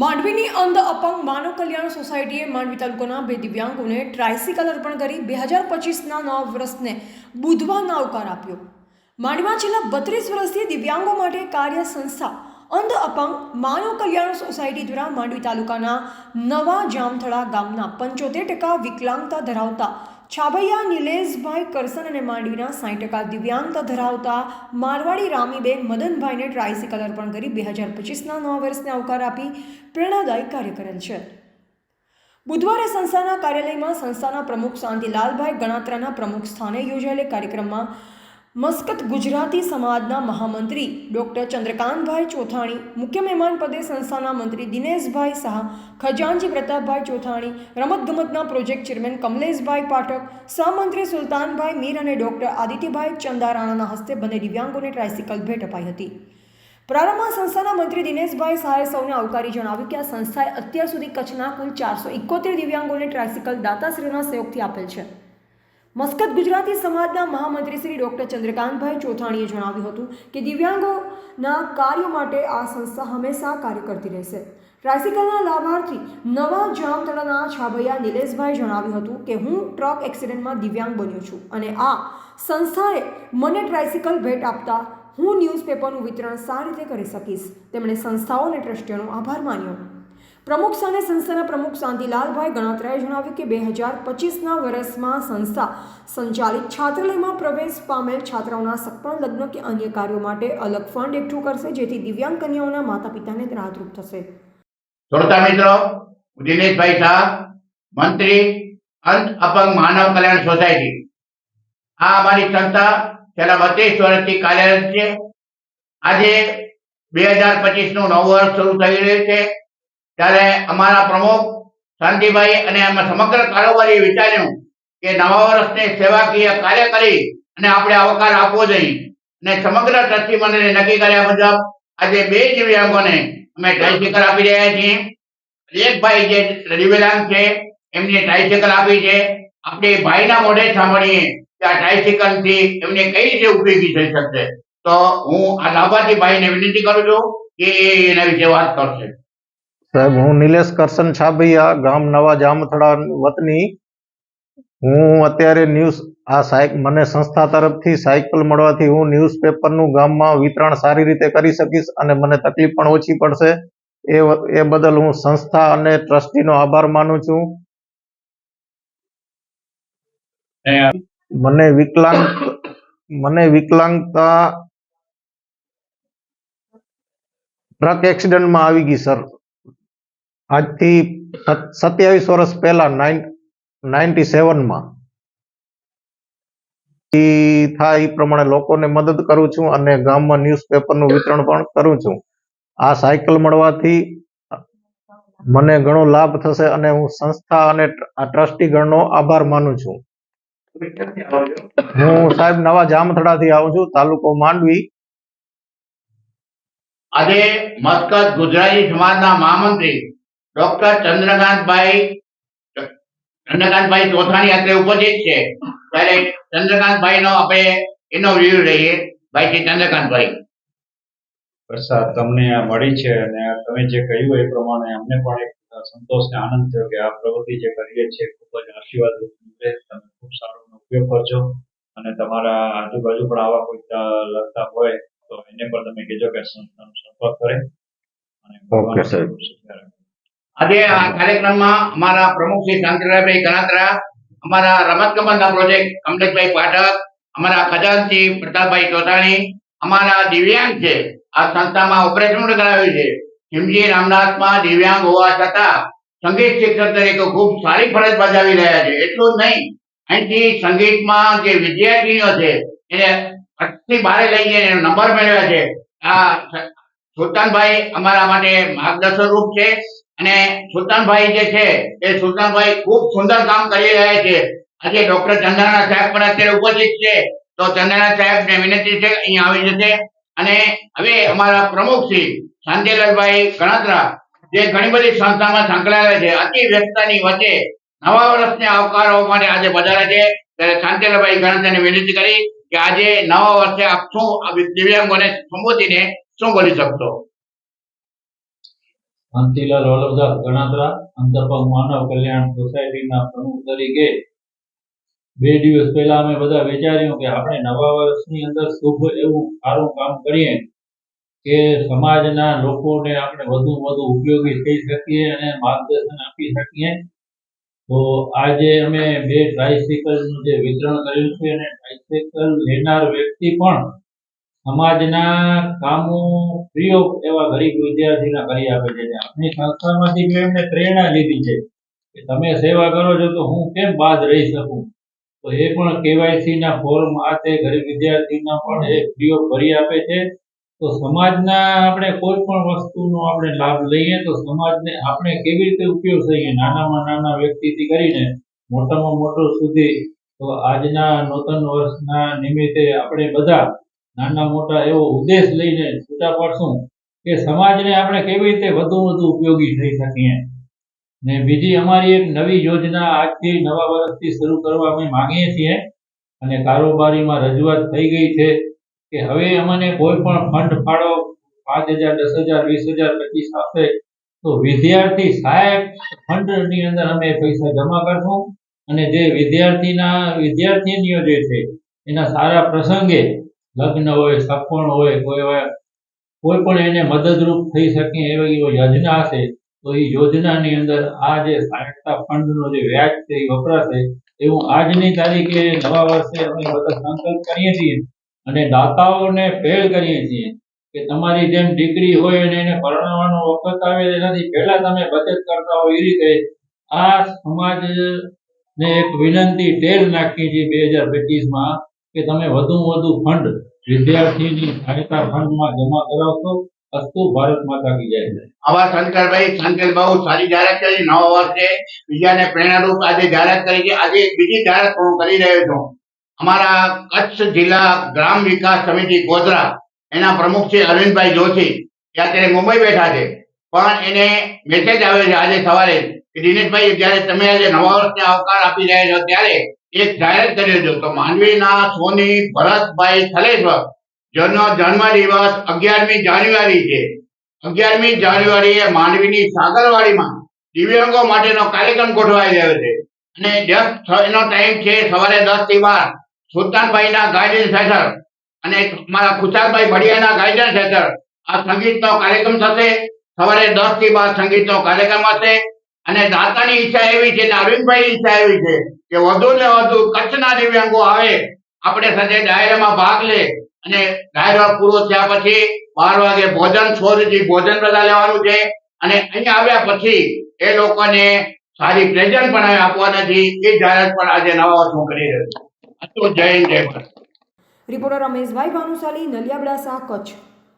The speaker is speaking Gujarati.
માંડવીની અંધ અપંગ માનવ કલ્યાણ સોસાયટીએ માંડવી તાલુકાના બે દિવ્યાંગોને ટ્રાયસિકલ અર્પણ કરી બે હજાર પચીસના નવ વર્ષને બુધવારના આવકાર આપ્યો. માંડવીમાં છેલ્લા બત્રીસ વર્ષથી દિવ્યાંગો માટે કાર્ય સંસ્થા અંધ અપંગ માનવ કલ્યાણ સોસાયટી દ્વારા માંડવી તાલુકાના નવા જામથળા ગામના પંચોતેર ટકા વિકલાંગતા ધરાવતા છાબૈયા નિલેશભાઈ કરસન અને માંડવીના સાઠ ટકા દિવ્યાંગતા ધરાવતા મારવાડી રામીબેન મદનભાઈને ટ્રાયસિકલ અર્પણ કરી બે હજાર પચીસના નવા વર્ષને આવકાર આપી પ્રેરણાદાયી કાર્ય કરેલ છે. બુધવારે સંસ્થાના કાર્યાલયમાં સંસ્થાના પ્રમુખ શાંતિલાલભાઈ ગણાત્રાના પ્રમુખ સ્થાને યોજાયેલા કાર્યક્રમમાં મસ્કત ગુજરાતી સમાજના મહામંત્રી ડૉક્ટર ચંદ્રકાંતભાઈ ચોથાણી, મુખ્ય મહેમાન પદે સંસ્થાના મંત્રી દિનેશભાઈ શાહ ખજાનજી પ્રતાપભાઈ ચોથાણી, રમતગમતના પ્રોજેક્ટ ચેરમેન કમલેશભાઈ પાઠક સહમંત્રી સુલતાનભાઈ મીર અને ડૉક્ટર આદિત્યભાઈ ચંદારાણાના હસ્તે બંને દિવ્યાંગોને ટ્રાયસિકલ ભેટ અપાઈ હતી. પ્રારંભમાં સંસ્થાના મંત્રી દિનેશભાઈ શાહે સૌને આવકારી જણાવ્યું કે આ સંસ્થાએ અત્યાર સુધી કચ્છના કુલ ચારસો એકોતેર દિવ્યાંગોને ટ્રાયસિકલ દાતાશ્રીના સહયોગથી આપેલ છે. મસ્કત ગુજરાતી સમાજના મહામંત્રી શ્રી ડૉક્ટર ચંદ્રકાંતભાઈ ચોથાણીએ જણાવ્યું હતું કે દિવ્યાંગોના કાર્યો માટે આ સંસ્થા હંમેશા કાર્ય કરતી રહેશે. ટ્રાયસિકલના લાભાર્થી નવા જામતળાના છાભૈયા નિલેશભાઈ જણાવ્યું હતું કે, હું ટ્રક એક્સિડન્ટમાં દિવ્યાંગ બન્યો છું અને આ સંસ્થાએ મને ટ્રાયસિકલ ભેટ આપતા હું ન્યૂઝપેપરનું વિતરણ સારી રીતે કરી શકીશ. તેમણે સંસ્થાઓ અને ટ્રસ્ટીઓનો આભાર માન્યો. પ્રમુખ સ્થાને સંસ્થાના પ્રમુખ શાંતિલાલભાઈ ગણાત્રાએ જણાવ્યું કે બે હજાર પચીસના વર્ષમાં સંસ્થા સંચાલિત છાત્રાલયમાં પ્રવેશ પામેલ છાત્રાઓના સપણ લગ્ન કે અન્ય કાર્યો માટે અલગ ફંડ એકઠું કરશે, જેથી દિવ્યાંગ કન્યાઓના માતા પિતાને રાહતરૂપ થશે. શ્રોતા મિત્રો દિનેશભાઈ શાહ, મંત્રી, અંત અપંગ માનવ કલ્યાણ સોસાયટી. આ અમારી સંસ્થા છેલ્લા બત્રીસ વર્ષથી કાર્યરત છે. આજે બે હજાર પચીસનું નવું વર્ષ શરૂ થઈ રહ્યું છે. ત્યારે અમારા પ્રમુખ શાંતિભાઈ અને અમે સમગ્ર કારોબારી વિચાર્યું કે નવા વર્ષની સેવાકીય કાર્ય કરી અને આપણે આવકાર આપવો જોઈએ. અને સમગ્ર ટ્રસ્ટી મંડળે નક્કી કર્યા મુજબ આજે બે દિવ્યાંગોને અમે ટ્રાયસિકલ આપી રહ્યા છીએ. એક ભાઈ જે દિવ્યાંગ છે, એમને ટ્રાયસિકલ આપી છે. આપણે ભાઈના મોઢે સાંભળીએ કે આ ટ્રાયસિકલથી એમને કઈ રીતે ઉપયોગી થઈ શકશે. તો હું આ લાભાર્થી ભાઈને વિનંતી કરું છું કે એના વિશે વાત કરશે. સાહેબ, હું નિલેશ કરશન છાબૈયા, ગામ નવા જામથડા વતની. હું અત્યારે ન્યૂઝ આ સાયક, મને સંસ્થા તરફથી સાયકલ મળવાથી હું ન્યૂઝપેપરનું ગામમાં વિતરણ સારી રીતે કરી શકીશ અને મને તકલીફ પણ ઓછી પડશે. એ એ બદલ હું સંસ્થા અને ટ્રસ્ટીનો આભાર માનું છું. મને વિકલાંગ, મને વિકલાંગતા ટ્રક એક્સિડન્ટમાં આવી ગઈ, સર. આજથી સત્યાવીસ વર્ષ પહેલા નાઇન્ટી સેવનમાં થાય એ પ્રમાણે લોકોને મદદ કરું છું અને ગામમાં ન્યૂઝપેપરનું વિતરણ પણ કરું છું. આ સાયકલ મળવાથી મને ઘણો લાભ થશે અને હું સંસ્થા અને ટ્રસ્ટી ટ્રસ્ટીગણનો આભાર માનું છું. હું સાહેબ નવા જામથડાથી આવું છું, તાલુકો માંડવી. આજે મસ્કત ગુજરાતી સમાજના મહામંત્રી ડોક્ટર ચંદ્રકાંતભાઈ ચંદ્રકાંતભાઈ ચોથાની અત્રે ઉપસ્થિત છે. ત્યારે ચંદ્રકાંતભાઈ નો આપણે એનો રિવ્યુ લઈએ. ભાઈ શ્રી ચંદ્રકાંતભાઈ. પ્રસાદ તમને આ મળી છે અને તમે જે કહ્યું એ પ્રમાણે અમને પણ એક સંતોષ ને આનંદ થયો કે આ પ્રવૃત્તિ જે કરીએ છીએ ખૂબ જ આશીર્વાદ તમે ખૂબ સારો ઉપયોગ કરજો. અને તમારા આજુબાજુ પણ આવા કોઈ લગતા હોય તો એને પણ તમે કહેજો કે સંસ્થાનો સંપર્ક કરે. અને ભગવાન સાહેબ. ખૂબ સુખી રાખે. આજે આ કાર્યક્રમમાં અમારા પ્રમુખ શ્રી શાંતિલાલભાઈ ગણાત્રા અમારા રમત ગમતના પ્રોજેક્ટ કમલેશભાઈ પાઠક, અમારા ખજાનચી પ્રતાપભાઈ ચોટાણી અમારા દિવ્યાંગ છે. આ સંસ્થામાં ઓપરેશન કરાવ્યું છે. ખીમજી રામનાથમાં દિવ્યાંગ હોવા છતાં સંગીત શિક્ષક તરીકે ખૂબ સારી ફરજ બજાવી રહ્યા છે. એટલું જ નહીં, અહીંથી સંગીતમાં જે વિદ્યાર્થીઓ છે, એને અટથી બારે લઈ એનો નંબર મેળવ્યા છે. આ સુલતાનભાઈ અમારા માટે માર્ગદર્શન રૂપ છે. અને સુલતાનભાઈ જે છે, એ સુલતાનભાઈ ખૂબ સુંદર કામ કરી રહ્યા છે. આજે ડોક્ટર ચંદ્રાના સાહેબ પણ અત્યારે ઉપસ્થિત છે. તો ચંદ્રાના સાહેબ ને વિનંતી છે, અહીંયા આવી જશે. અને હવે અમારા પ્રમુખ શ્રી શાંતિલાલભાઈ ગણાત્રા, જે ઘણી બધી સંસ્થામાં સંકળાયેલા છે, અતિ વ્યસ્તતાની વચ્ચે નવા વર્ષને આવકારવા માટે આજે વધારે છે. ત્યારે શાંતિલાલભાઈ ગણાત્રાને વિનંતી કરી કે આજે નવા વર્ષે આપ શું દિવ્યાંગોને સંબોધીને શું બોલી શકશો? કાંતિલાલ વલ્લભદાસ ગણાત્રા અંતરપંગ માનવ કલ્યાણ સોસાયટીના પ્રમુખ તરીકે બે દિવસ પહેલા અમે બધા વિચાર્યું કે આપણે નવા વર્ષની અંદર શુભ એવું સારું કામ કરીએ કે સમાજના લોકોને આપણે વધુ વધુ ઉપયોગી થઈ શકીએ અને માર્ગદર્શન આપી શકીએ. તો આજે અમે બે ટ્રાયસિકલનું જે વિતરણ કર્યું છે અને ટ્રાયસિકલ લેનાર વ્યક્તિ પણ સમાજના કામો ફ્રી એવા ગરીબ વિદ્યાર્થીના કરી આપે છે આપની સંસ્થામાંથી મેં એમને પ્રેરણા લીધી છે કે તમે સેવા કરો છો તો હું કેમ બાદ રહી શકું? તો એ પણ કેવાયસી ના ફોર્મ આ તે ગરીબ વિદ્યાર્થીના પણ એ ફ્રી ઓફ ભરી આપે છે. તો સમાજના આપણે કોઈ પણ વસ્તુનો આપણે લાભ લઈએ તો સમાજને આપણે કેવી રીતે ઉપયોગ થઈએ? નાનામાં નાના વ્યક્તિથી કરીને મોટામાં મોટો સુધી. તો આજના નૂતન વર્ષના નિમિત્તે આપણે બધા નાના મોટા એવો ઉદ્દેશ લઈને છૂટા પડશું કે સમાજને આપણે કેવી રીતે વધુ વધુ ઉપયોગી થઈ શકીએ. ને બીજી અમારી એક નવી યોજના આજથી નવા વર્ષથી શરૂ કરવા અમે માંગીએ છીએ અને કારોબારીમાં રજૂઆત થઈ ગઈ છે કે હવે અમને કોઈ પણ ફંડ ફાળો પાંચ હજાર, દસ હજાર, વીસ હજાર પચીસ આપે તો વિદ્યાર્થી સહાયક ફંડની અંદર અમે પૈસા જમા કરશું અને જે વિદ્યાર્થીના વિદ્યાર્થીનીઓ જે છે એના સારા પ્રસંગે લગ્ન હોય સપણ હોય, કોઈ એવા, કોઈ પણ એને મદદરૂપ થઈ શકે એવી યોજના હશે, તો એ યોજનાની અંદર આ જે સહાયતા ફંડનો જે વ્યાજ છે, એ વપરાશે એવું આજની તારીખે નવા વર્ષે અમે બધા સંકલ્પ કરીએ છીએ અને દાતાઓને પહેલ કરીએ છીએ કે તમારી જેમ દીકરી હોય અને એને પરણાવવાનો વખત આવે એનાથી પહેલા તમે બચત કરતા હોય એ રીતે આ સમાજને એક વિનંતી ટેલ નાખીએ છીએ બે હજાર પચીસમાં કે તમે વધુ વધુ ફંડ વિદ્યાર્થીની સહાયતા ફંડમાં જમા કરાવશો અસ્તુ ભારત માતા કી જય આવા શંકરભાઈ શંકર બહુ સારી જાહેરાત કરી, નવા વર્ષે બીજાને પ્રેરણારૂપ આજે જાહેરાત કરી છે. આજે બીજી જાહેરાત હું કરી રહ્યો છું. અમારા કચ્છ જિલ્લા ગ્રામ વિકાસ સમિતિ ગોધરા, એના પ્રમુખ છે અરવિંદભાઈ જોશી. તે અત્યારે મુંબઈ બેઠા છે. પણ એને મેસેજ આવ્યો છે આજે સવારે કે દિનેશભાઈ, જ્યારે તમે આજે નવા વર્ષને આવકાર આપી રહ્યા છો, ત્યારે એક જાહેરાત કર્યો હતો. તો માંડવીના સોની ભરતભાઈ થલેશ્વર જેનો જન્મ દિવસ અગિયારમી જાન્યુઆરી છે. અગિયારમી જાન્યુઆરીએ માંડવીની સાગરવાડીમાં દિવ્યાંગો માટેનો કાર્યક્રમ ગોઠવાઈ રહ્યો છે. અને છ એનો ટાઈમ છે સવારે દસથી બાર. સુલતાનભાઈના ગાઈડન્સ હેઠળ અને મારા ખુશાલભાઈ ભડિયાના ગાઈડન્સ હેઠળ આ સંગીતનો કાર્યક્રમ થશે. સવારે દસથી બાર સંગીતનો કાર્યક્રમ હશે. અને દાતાની ઈચ્છા એવી છે અને અરવિંદભાઈની ઈચ્છા એવી છે. કે વધુ ને વધુ કચ્છના દિવ્યાંગો આવે. આપણે સાથે ડાયરામાં ભાગ લે અને ડાયરો પૂરો થયા પછી બાર વાગે ભોજન છ ભોજન બધા લેવાનું છે. અને અહીંયા આવ્યા પછી એ લોકોને સારી પ્રેઝન્ટ પણ આપવાના છે. એ જાહેરાત પણ આજે નવા વર્ષમાં કરી રહ્યો છું. જય જય રિપોર્ટર રમેશભાઈ ભાનુશાલી, નલિયાબડાસા, કચ્છ.